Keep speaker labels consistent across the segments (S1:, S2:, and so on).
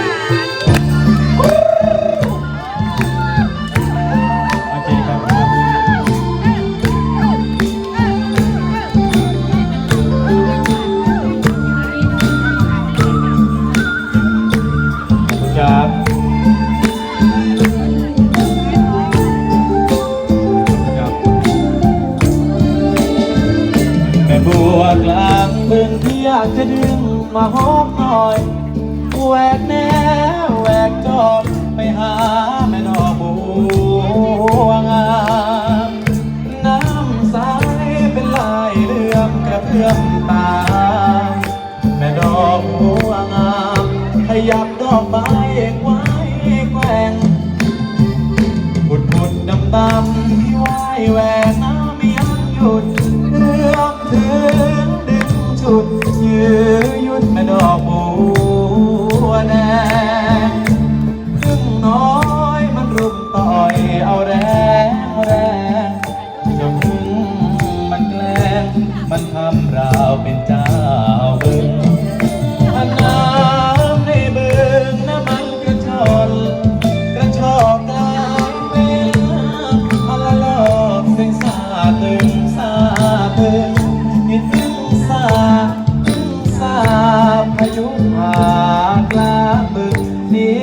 S1: มา
S2: โอเคครับครับ ครับแม่บัวกลางบึงที่อยากจะดึงมาหอมหน่อย แหวกแนวแหวกจอบไปหาแม่นอบัวงามน้ำใสเป็นลายเลื่อมกระเพื่อมตา แม่ดอกบัวงามขยับดอกไม้ไว้แกว่งบุดบุดดำดำที่ว่ายแหวกน้ำไม่ยังหยุดเอื้อมถึงดึงชุดยื้อยุดแม่ดอกบัว มีตึงสาตึงสาพายุหากลาบึกนี้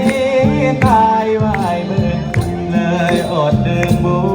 S2: ตายวายมือเลยอดดึงบัว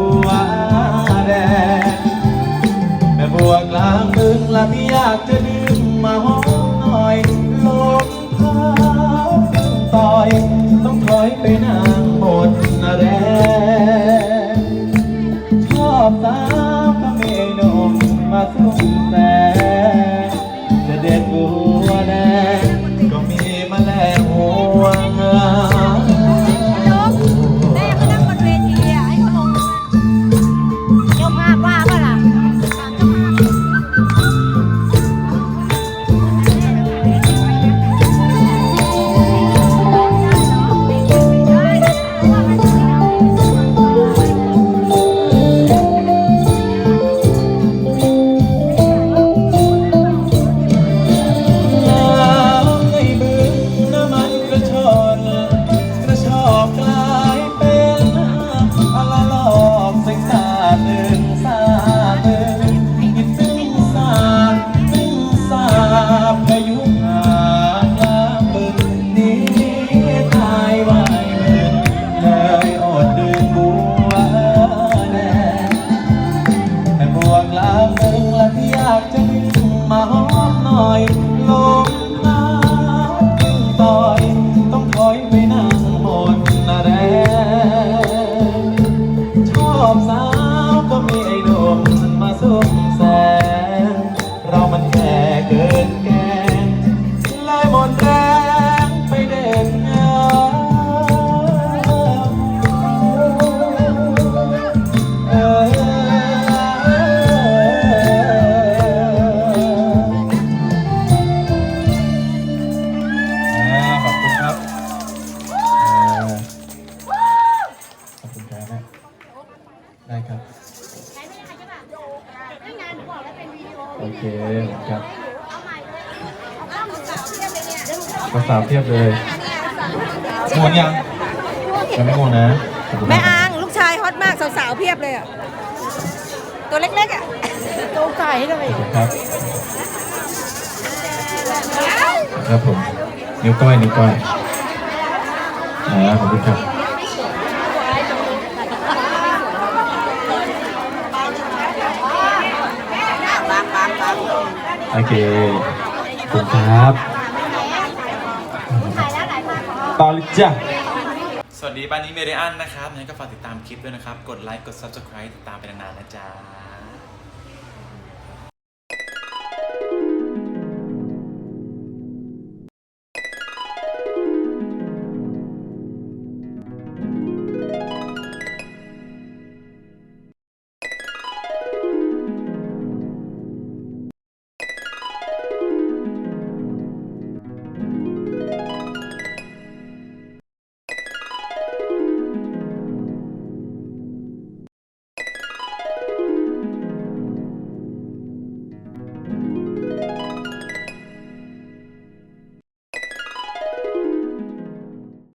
S2: อเคครับภาษาวเทียบเลยง่วงยังยังไม่ง่วงนะขอบคุณ
S1: แม่
S2: ครับ
S1: อางลูกชายฮอตมากสาวๆเพียบเลยอะ ตัวเล็กๆอะ ตัวไก่เลย
S2: ครับครับผมนิ้วก้อยนิ้วก้อยอ่าขอบคุณครับ โอเคขอบคุณครับต่อเลยจ้ะ
S3: สวัสดีบ้านนี้เมเดียนนะครับงั้นก็ฝากติดตามคลิปด้วยนะครับ กดไลค์ กด Subscribe ติดตามไปนานๆนะจ๊ะ